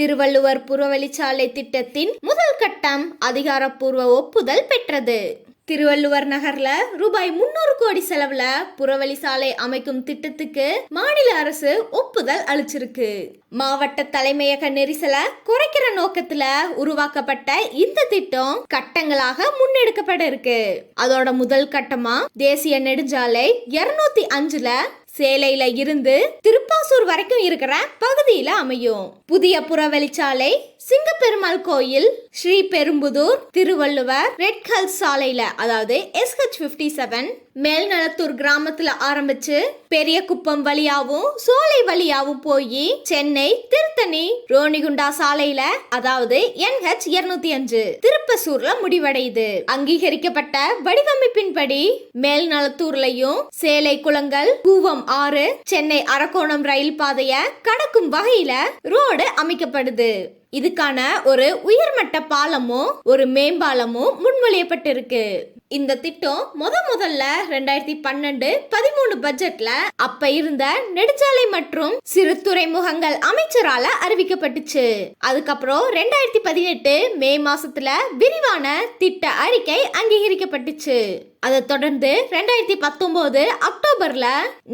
திருவள்ளுவர் புறவழிச்சாலை திட்டத்தின் முதல் கட்டம் அதிகாரப்பூர்வ ஒப்புதல் பெற்றது. திருவள்ளுவர் நகர்ல ரூபாய் முன்னூறு கோடி செலவுல புறவழி சாலை அமைக்கும் திட்டத்துக்கு மாநில அரசு ஒப்புதல் அளிச்சிருக்கு. மாவட்ட தலைமையக நெரிசலை குறைக்கிற நோக்கத்துல உருவாக்கப்பட்ட இந்த திட்டம் கட்டங்களாக முன்னெடுக்கப்பட இருக்கு. அதோட முதல் கட்டமா தேசிய நெடுஞ்சாலை இருநூத்தி அஞ்சுல சேலையில இருந்து திருப்பாசூர் வரைக்கும் இருக்கிற பகுதியில அமையும். புதிய புறவழிச்சாலை சிங்கப்பெருமாள் கோயில் ஸ்ரீ பெரும்புதூர் திருவள்ளுவர் ரெட் ஹில்ஸ் சாலையில அதாவது எஸ்ஹெச் பிப்டி செவன் மேல்நலத்தூர் கிராமத்துல ஆரம்பிச்சு பெரிய குப்பம் வழியாவும் சோலை வழியாவும் போய் சென்னை திருத்தணி ரோணிகுண்டா சாலையில அதாவது என்ஹெச் இருநூத்தி அஞ்சு திருப்பசூர்ல முடிவடையுது. அங்கீகரிக்கப்பட்ட வடிவமைப்பின்படி மேல்நலத்தூர்லயும் சேலை குளங்கள் கூவம் ஆறு சென்னை அரக்கோணம் ரயில் பாதைய கடக்கும் வகையில ரோடு அமைக்கப்படுது. இதுக்கான ஒரு உயர்மட்ட பாலமும் ஒரு மேம்பாலமும் முன்மொழியப்பட்டிருக்கு. இந்த திட்டம் முத முதல்ல ரெண்டாயிரத்தி பன்னெண்டு பதிமூணு பட்ஜெட்ல அப்ப இருந்த நெடுஞ்சாலை மற்றும் சிறு துறைமுகங்கள் அமைச்சரால அறிவிக்கப்பட்டுச்சு. அதுக்கப்புறம் ரெண்டாயிரத்தி பதினெட்டு மே மாசத்துல விரிவான திட்ட அறிக்கை அங்கீகரிக்கப்பட்டுச்சு. அதை தொடர்ந்து ரெண்டாயிரத்தி பத்தொன்பது அக்டோபர்ல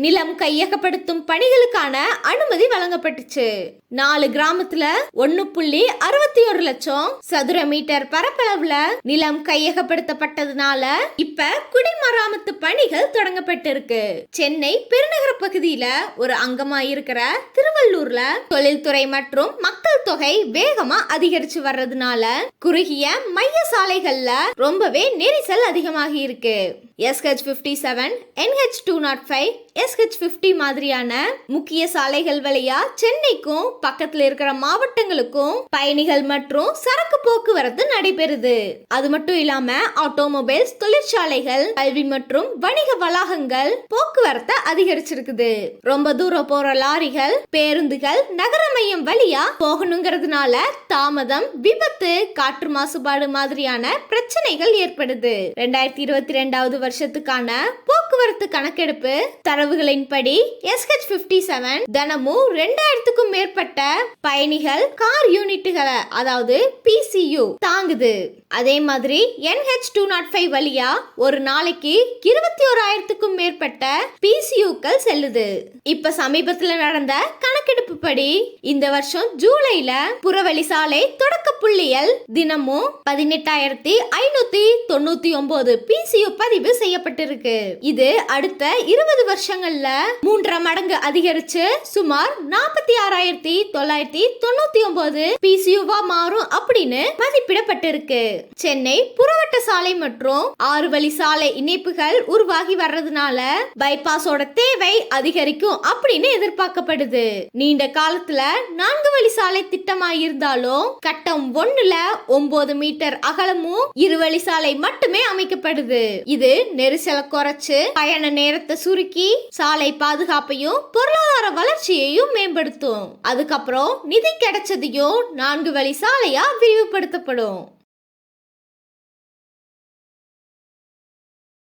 நிலம் கையகப்படுத்தும் பணிகளுக்கான அனுமதி வழங்கப்பட்டுச்சு. நாலு கிராமத்துல ஒன்னு புள்ளி அறுபத்தி ஒரு லட்சம் சதுர மீட்டர் பரப்பளவுல நிலம் கையகப்படுத்தப்பட்டதுனால இப்ப குடிமராமத்து பணிகள் தொடங்கப்பட்டிருக்கு. சென்னை பெருநகர பகுதியில ஒரு அங்கமா இருக்கிற திருவள்ளூர்ல தொழில்துறை மற்றும் மக்கள் தொகை வேகமா அதிகரிச்சு வர்றதுனால குறுகிய மைய சாலைகள்ல ரொம்பவே நெரிசல் அதிகமாகி இருக்கு. SH fifty seven NH two nought five SH fifty மாதிரியான முக்கிய சாலைகள் வழியா சென்னைக்கும் பக்கத்துல இருக்கிற மாவட்டங்களுக்கும் பயணிகள் மற்றும் சரக்கு போக்குவரத்து நடைபெறுது. அது மட்டும் இல்லாம ஆட்டோமொபைல்ஸ் தொழிற்சாலைகள் கல்வி மற்றும் வணிக வளாகங்கள் போக்குவரத்தை அதிகரிச்சிருக்குது. ரொம்ப தூரம் போற லாரிகள் பேருந்துகள் நகர மையம் வழியா போகணுங்கிறதுனால தாமதம் விபத்து காற்று மாசுபாடு மாதிரியான பிரச்சனைகள் ஏற்படுது. ரெண்டாயிரத்தி இருபத்தி ரெண்டாவது வருஷத்துக்கான போக்குவரத்து கணக்கெடுப்பு தரவுகளின்படி எஸ்ஹெச் பிப்டி செவன் தினமும் ரெண்டாயிரத்துக்கும் மேற்பட்ட பயணிகள் கார் யூனிட்டுகளை அதாவது பிசியு தாங்குது. அதே மாதிரி என்ஹெச் டூ நாட் ஃபைவ் வழியா ஒரு நாளைக்கு இருபத்தி ஓராயிரத்துக்கும் மேற்பட்ட பிசியூக்கள் செல்லுது. இப்ப சமீபத்துல நடந்த கணக்கெடுப்பு படி இந்த வருஷம் ஜூலைல புறவழி சாலை தொடக்க புள்ளியல் தினமும் பதினெட்டாயிரத்தி ஐநூத்தி தொண்ணூத்தி ஒன்பது பிசியு பதிவு செய்யப்பட்டிருக்கு. இது அடுத்த இருபது வருஷங்கள்ல மூன்றரை மடங்கு அதிகரிச்சு சுமார் நாற்பத்தி ஆறாயிரத்தி தொள்ளாயிரத்தி தொண்ணூத்தி ஒன்பது பிசியுவா மாறும் அப்படின்னு மதிப்பிடப்பட்டிருக்கு. சென்னை புறவட்ட சாலை மற்றும் ஆறு வழி சாலை இணைப்புகள் உருவாகி வர்றதுனால பைபாஸோட தேவை அதிகரிக்கும் அப்படின்னு எதிர்பார்க்கப்படுது. நீண்ட காலத்துல நான்கு வழி சாலை திட்டமா இருந்தாலும் கட்டம் ஒண்ணுல ஒன்பது மீட்டர் அகலமும் இரு வழி சாலை மட்டுமே அமைக்கப்படுது. இது நெரிசலை குறைச்சு பயண நேரத்தை சுருக்கி சாலை பாதுகாப்பையும் பொருளாதார வளர்ச்சியையும் மேம்படுத்தும். அதுக்கப்புறம் நிதி கிடைச்சதையும் நான்கு வழி சாலையா விரிவுபடுத்தப்படும்.